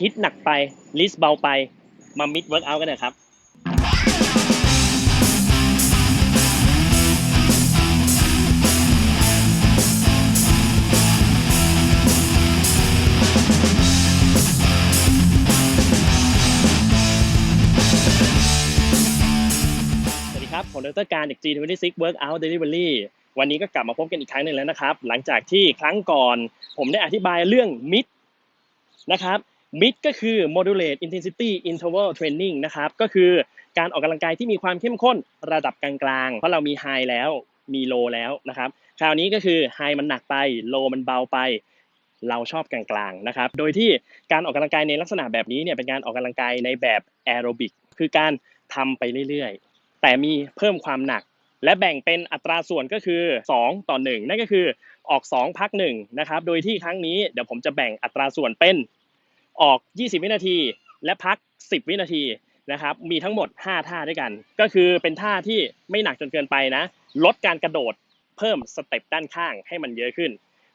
ฮิตหนักไปลิสเบาไปมามิดเวิร์กอักันนะครับสวัสดีครับผมดรการจาก G26 Workout Delivery วันนี้ก็กลับมาพบกันอีกครั้งหนึ่งแล้วนะครับ หลังจากที่ครั้งก่อนผมได้อธิบายเรื่อง MID นะครับ MID ก็คือ Moderate Intensity Interval Training นะครับก็คือการออกกำลังกายที่มีความเข้มข้นระดับกลางๆ เพราะเรามี High แล้วมี Low แล้วนะครับ คราวนี้ก็คือ High มันหนักไป Low มันเบาไป เราชอบกลางๆนะครับ โดยที่การออกกำลังกายในลักษณะแบบนี้เนี่ยเป็นการออกกำลังกายในแบบแอโรบิกคือการทำไปเรื่อยๆ แต่มีเพิ่มความหนัก และแบ่งเป็นอัตราส่วนก็คือ 2 ต่อ 1 นั่นก็คือออก 2 พัก1นะครับ โดยที่ครั้งนี้เดี๋ยวผมจะแบ่งอัตราส่วนเป็น ออก 20 วินาที และพัก 10 วินาทีนะครับ มีทั้งหมด 5 ท่าด้วยกัน ก็คือเป็นท่าที่ไม่หนักจนเกินไปนะ ลดการกระโดด เพิ่มสเต็ปด้านข้างให้มันเยอะขึ้น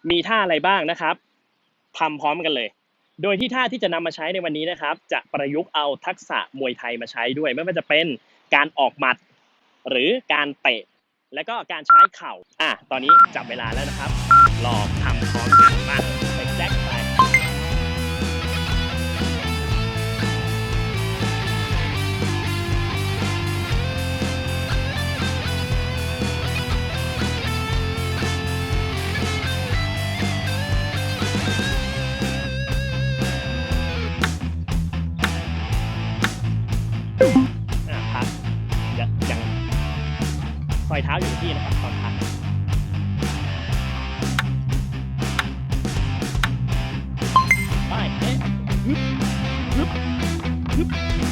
มีท่าอะไรบ้างนะครับทำพร้อมกันเลย โดยที่ท่าที่จะนำมาใช้ในวันนี้นะครับ จะประยุกต์เอาทักษะมวยไทยมาใช้ด้วย ไม่ว่าจะเป็นการออกหมัด หรือการเตะ และก็การใช้เข่า อะ ตอนนี้จับเวลาแล้วนะครับรองทำพร้อมกันมาไรอยเท้าอยู่ที่นะครับตอนพักไปเอ๊ะฮึบฮึบฮึบ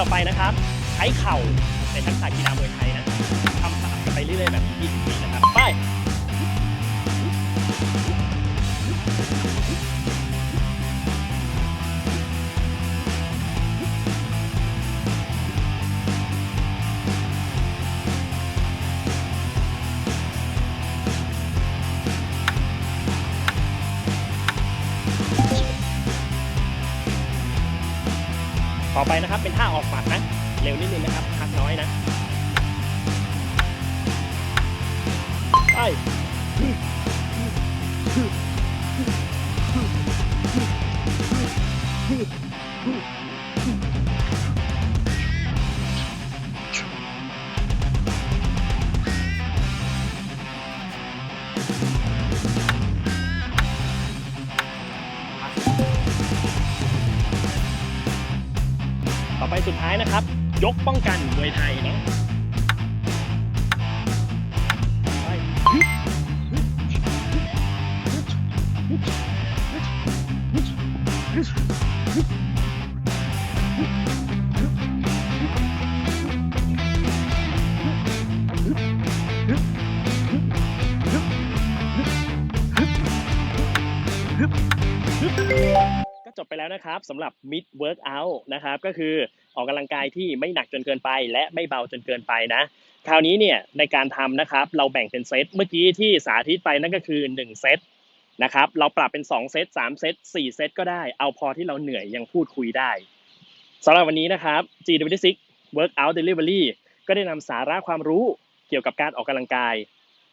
ต่อไปนะครับ ใช้เข่าในทักษะกีฬามวยไทยนะทำสามไปเรื่อยๆแบบนี้20วินะ ต่อไปนะครับ เป็นท่าออกหมัดนะ เร็วนิดนึงนะครับพักน้อยนะ ไปต่อ ไปสุดท้ายนะครับ ยกป้องกันมวยไทยนะก็จบไปแล้วนะครับสำหรับ mid workout นะครับ ก็คือ ออกกำลังกายที่ไม่หนักจนเกินไป และไม่เบาจนเกินไปนะ คราวนี้เนี่ยในการทำนะครับเราแบ่งเป็นเซตเมื่อกี้ที่สาธิตไปนั่นก็คือ 1 เซตนะครับเราปรับเป็น 2 เซต3 เซต4 เซตก็ได้ เอาพอที่เราเหนื่อยยังพูดคุยได้สำหรับวันนี้นะครับ G26 Workout Delivery ก็ได้นำสาระความรู้เกี่ยวกับการออกกำลังกาย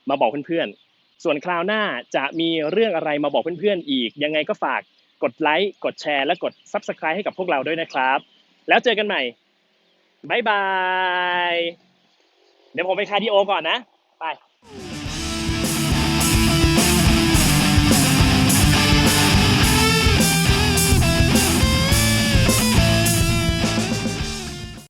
มาบอกเพื่อนๆ ส่วนคราวหน้าจะมีเรื่องอะไรมาบอกเพื่อนๆอีก ยังไงก็ฝากกดไลค์ กดแชร์ และกด Subscribe ให้กับพวกเราด้วยนะครับ แล้วเจอกันใหม่บายบาย เดี๋ยวผมไปคาร์ดิโอก่อนนะ ไป